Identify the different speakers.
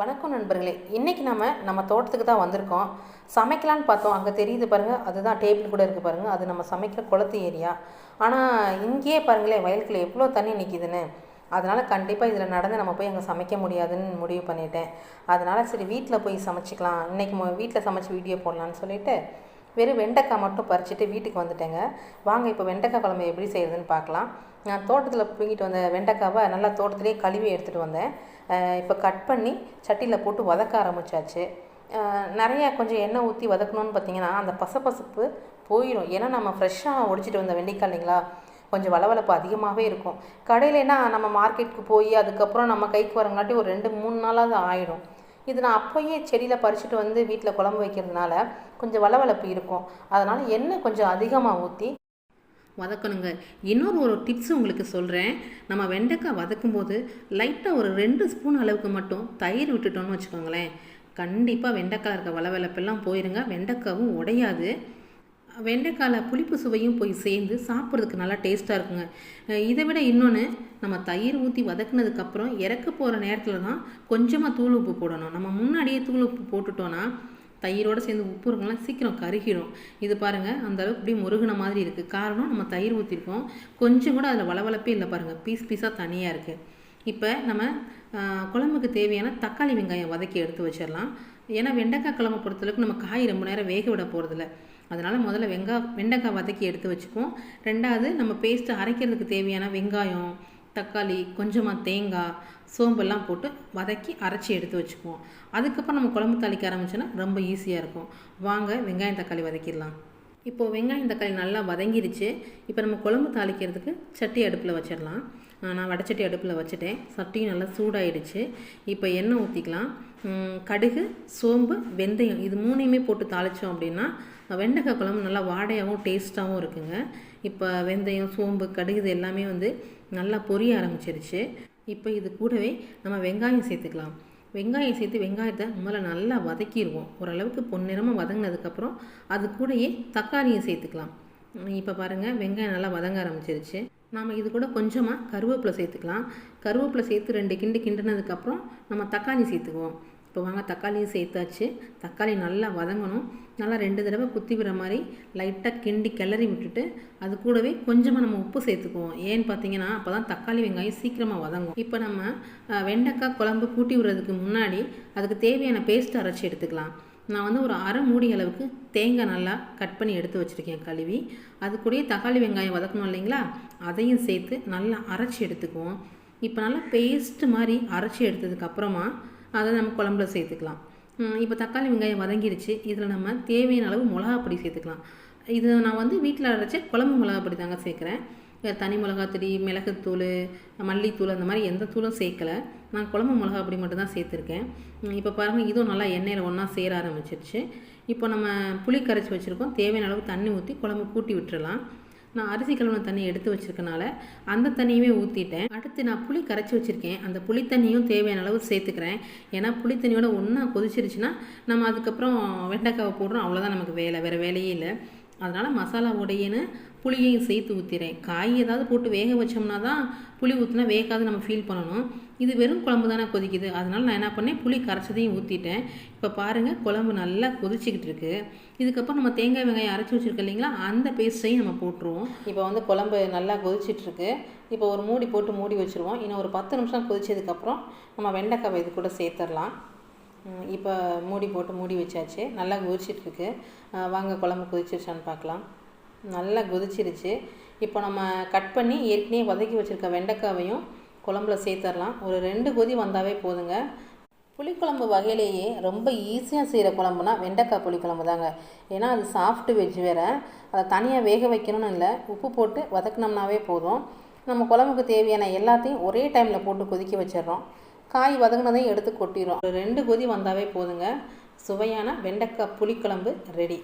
Speaker 1: வணக்கம் நண்பர்களே. இன்றைக்கி நம்ம நம்ம தோட்டத்துக்கு தான் வந்திருக்கோம். சமைக்கலான்னு பார்த்தோம். அங்கே தெரியுது பாருங்கள் அதுதான் டேபிள் கூட இருக்குது பாருங்கள் அது நம்ம சமைக்கிற குளத்து ஏரியா. ஆனால் இங்கேயே பாருங்களேன் வயலுக்குள்ளே எவ்வளோ தண்ணி நிற்கிதுன்னு அதனால் கண்டிப்பாக இதில் நடந்து நம்ம போய் அங்கே சமைக்க முடியாதுன்னு முடிவு பண்ணிட்டேன். அதனால் சரி வீட்டில் போய் சமைச்சிக்கலாம். இன்றைக்கி வீட்டில் சமைச்சு வீடியோ போடலான்னு சொல்லிவிட்டு வெறும் வெண்டைக்காய் மட்டும் பறிச்சுட்டு வீட்டுக்கு வந்துட்டேங்க. வாங்க இப்போ வெண்டைக்காய் குழம்பு எப்படி செய்கிறதுன்னு பார்க்கலாம். நான் தோட்டத்தில் பிடுங்கிட்டு வந்த வெண்டைக்காவை நல்லா தோட்டத்திலே கழுவி எடுத்துகிட்டு வந்தேன். இப்போ கட் பண்ணி சட்டியில் போட்டு வதக்க ஆரம்பிச்சாச்சு. நிறையா கொஞ்சம் எண்ணெய் ஊற்றி வதக்கணும்னு பார்த்தீங்கன்னா அந்த பசப்பசப்பு போயிடும் ஏன்னா நம்ம ஃப்ரெஷ்ஷாக ஒடிச்சிட்டு வந்த வெண்டைக்காய் இல்லைங்களா? கொஞ்சம் வளவளப்பு அதிகமாகவே இருக்கும். கடையிலனா நம்ம மார்க்கெட்டுக்கு போய் அதுக்கப்புறம் நம்ம கைக்கு வரங்காட்டி ஒரு ரெண்டு மூணு நாளாவது ஆகிடும் இது நான் அப்போயே செடியில் பறிச்சுட்டு வந்து வீட்டில் குழம்பு வைக்கிறதுனால கொஞ்சம் வளவளப்பு இருக்கும். அதனால் எண்ணெய் கொஞ்சம் அதிகமாக ஊற்றி வதக்கணுங்க. இன்னொரு ஒரு டிப்ஸ் உங்களுக்கு சொல்கிறேன் நம்ம வெண்டைக்காய் வதக்கும் போது லைட்டாக ஒரு ரெண்டு ஸ்பூன் அளவுக்கு மட்டும் தயிர் விட்டுட்டோம்னு வச்சுக்கோங்களேன். கண்டிப்பாக வெண்டைக்காய் இருக்க வளவளப்பெல்லாம் போயிருங்க. வெண்டைக்காவும் உடையாது. வெண்டைக்காயில் புளிப்பு சுவையும் போய் சேர்ந்து சாப்பிட்றதுக்கு நல்லா டேஸ்ட்டாக இருக்குங்க. இதை விட இன்னொன்று நம்ம தயிர் ஊற்றி வதக்குனதுக்கப்புறம் இறக்க போகிற நேரத்தில் தான் கொஞ்சமாக தூள் உப்பு போடணும். நம்ம முன்னாடியே தூள் உப்பு போட்டுட்டோன்னா தயிரோடு சேர்ந்து உப்பு இருக்கலாம் சீக்கிரம் கருகிடும் இது பாருங்கள் அந்த அளவுக்கு இப்படி முருகின மாதிரி இருக்குது காரணம் நம்ம தயிர் ஊற்றிருக்கோம் கொஞ்சம் கூட அதில் வளவளப்பே இல்லை பாருங்கள் பீஸ் பீஸாக தனியாக இருக்குது இப்போ நம்ம குழம்புக்கு தேவையான தக்காளி வெங்காயம் வதக்கி எடுத்து வச்சிடலாம். ஏன்னா வெண்டைக்காய் குழம்பு பொறுத்தளவுக்கு நம்ம காய் ரொம்ப நேரம் வேக விட போகிறதில்ல அதனால் முதல்ல வெங்காய் வெண்டைக்காய் வதக்கி எடுத்து வச்சுக்குவோம். ரெண்டாவது நம்ம பேஸ்ட்டு அரைக்கிறதுக்கு தேவையான வெங்காயம் தக்காளி கொஞ்சமாக தேங்காய் சோம்பெல்லாம் போட்டு வதக்கி அரைச்சி எடுத்து வச்சுக்குவோம். அதுக்கப்புறம் நம்ம குழம்பு தாளிக்க ஆரம்பிச்சோன்னா ரொம்ப ஈஸியாக இருக்கும். வாங்க வெங்காயம் தக்காளி வதக்கிடலாம். இப்போது வெங்காயம் தக்காளி நல்லா வதங்கிருச்சு. இப்போ நம்ம குழம்பு தாளிக்கிறதுக்கு சட்டி அடுப்பில் வச்சிடலாம். நான் வடச்சட்டி அடுப்பில் வச்சுட்டேன். சட்டியும் நல்லா சூடாயிடுச்சு. இப்போ எண்ணெய் ஊற்றிக்கலாம் கடுகு சோம்பு வெந்தயம் இது மூணையுமே போட்டு தாளித்தோம் அப்படின்னா வெண்டைக்காய் குழம்பு நல்லா வாடையாகவும் டேஸ்ட்டாகவும் இருக்குங்க. இப்போ வெந்தயம் சோம்பு கடுகு இது எல்லாமே வந்து நல்லா பொரிய ஆரம்பிச்சிருச்சு. இப்போ இது கூடவே நம்ம வெங்காயம் சேர்த்துக்கலாம். வெங்காயம் சேர்த்து வெங்காயத்தை முதல்ல நல்லா வதக்கிடுவோம். ஓரளவுக்கு பொன்னிறமாக வதங்கினதுக்கப்புறம் அது கூடயே தக்காளியும் சேர்த்துக்கலாம். இப்போ பாருங்கள் வெங்காயம் நல்லா வதங்க ஆரம்பிச்சிருச்சு. நாம் இது கூட கொஞ்சமாக கருவேப்பிலை சேர்த்துக்கலாம். கருவேப்பிலை சேர்த்து ரெண்டு கிண்டு கிண்டினதுக்கப்புறம் நம்ம தக்காளி சேர்த்துக்குவோம். இப்போ வாங்க தக்காளியும் சேர்த்தாச்சு. தக்காளி நல்லா வதங்கணும். நல்லா ரெண்டு தடவை குத்தி விடுற மாதிரி லைட்டாக கிண்டி கிளறி விட்டுட்டு அது கூடவே கொஞ்சமாக நம்ம உப்பு சேர்த்துக்குவோம். ஏன்னு பார்த்தீங்கன்னா அப்போ தான் தக்காளி வெங்காயம் சீக்கிரமாக வதங்கும். இப்போ நம்ம வெண்டைக்காய் குழம்பு கூட்டி விடுறதுக்கு முன்னாடி அதுக்கு தேவையான பேஸ்ட் அரைச்சி எடுத்துக்கலாம். நான் வந்து ஒரு அரை மூடி அளவுக்கு தேங்காய் நல்லா கட் பண்ணி எடுத்து வச்சுருக்கேன் கழுவி. அது கூடயே தக்காளி வெங்காயம் வதக்கணும் இல்லைங்களா? அதையும் சேர்த்து நல்லா அரைச்சி எடுத்துக்குவோம். இப்போ நல்லா பேஸ்ட்டு மாதிரி அரைச்சி எடுத்ததுக்கப்புறமா அதை நம்ம குழம்புல சேர்த்துக்கலாம். இப்போ தக்காளி வெங்காயம் வதங்கிடுச்சு. இதில் நம்ம தேவையான அளவு மிளகாப்பொடி சேர்த்துக்கலாம். இது நான் வந்து வீட்டில் அரைச்ச குழம்பு மிளகாப்பொடி தாங்க சேர்க்குறேன். தனி மிளகாத்தடி மிளகுத்தூள் மல்லித்தூள் அந்த மாதிரி எந்த தூளும் சேர்க்கல. நான் குழம்பு மிளகா அப்படி மட்டும்தான் சேர்த்துருக்கேன். இப்போ பாருங்கள் இதுவும் நல்லா எண்ணெயில் ஒன்றா சேர ஆரம்பிச்சிருச்சு. இப்போ நம்ம புளி கரைச்சி வச்சுருக்கோம். தேவையான அளவு தண்ணி ஊற்றி குழம்பு கூட்டி விட்டுறலாம். நான் அரிசி கழுவின தண்ணி எடுத்து வச்சிருக்கனால அந்த தண்ணியுமே ஊற்றிட்டேன் அடுத்து நான் புளி கரைச்சி வச்சுருக்கேன். அந்த புளி தண்ணியும் தேவையான அளவு சேர்த்துக்கிறேன். ஏன்னா புளி தண்ணியோட ஒன்றா கொதிச்சிருச்சுன்னா நம்ம அதுக்கப்புறம் வெண்டைக்காவை போடுறோம். அவ்வளோதான் நமக்கு வேலை. வேறு வேலையே இல்லை. அதனால் மசாலா உடையன்னு புளியையும் சேர்த்து ஊற்றிடுறேன் காய் ஏதாவது போட்டு வேக வச்சோம்னா தான் புளி ஊற்றினா வேகாது நம்ம ஃபீல் பண்ணணும். இது வெறும் குழம்பு தானே கொதிக்குது. அதனால் நான் என்ன பண்ணேன்? புளி கரைச்சதையும் ஊற்றிட்டேன் இப்போ பாருங்கள் குழம்பு நல்லா கொதிச்சிக்கிட்டு இருக்குது இதுக்கப்புறம் நம்ம தேங்காய் வெங்காயம் அரைச்சி வச்சுருக்கோம் இல்லைங்களா? அந்த பேஸ்ட்டையும் நம்ம போட்டுருவோம். இப்போ வந்து குழம்பு நல்லா கொதிச்சிட்ருக்கு இப்போ ஒரு மூடி போட்டு மூடி வச்சுருவோம். இன்னும் ஒரு பத்து நிமிஷம் கொதிச்சதுக்கப்புறம் நம்ம வெண்டைக்காவை இது கூட சேர்த்துடலாம். இப்போ மூடி போட்டு மூடி வச்சாச்சு. நல்லா கொதிச்சிட்ருக்கு. வாங்க குழம்பு கொதிச்சிருச்சான்னு பார்க்கலாம் நல்லா கொதிச்சிருச்சு. இப்போ நம்ம கட் பண்ணி ஏற்கனவே வதக்கி வச்சுருக்க வெண்டைக்காவையும் குழம்புல சேர்த்துடலாம். ஒரு ரெண்டு கொதி வந்தாவே போதுங்க. புளிக்குழம்பு வகையிலேயே ரொம்ப ஈஸியாக செய்கிற குழம்புனா வெண்டைக்காய் புளிக்குழம்பு தாங்க. ஏன்னா அது சாஃப்ட் வெஜ் வேறு. அதை தனியாக வேக வைக்கணும்னு இல்லை. உப்பு போட்டு வதக்குனோம்னாவே போதும். நம்ம குழம்புக்கு தேவையான எல்லாத்தையும் ஒரே டைமில் போட்டு கொதிக்க வச்சிடறோம். காய் வதங்கினதையும் எடுத்து கொட்டிடும் ரெண்டு கொதி வந்தாவே போதுங்க. சுவையான வெண்டைக்காய் புளிக்குழம்பு ரெடி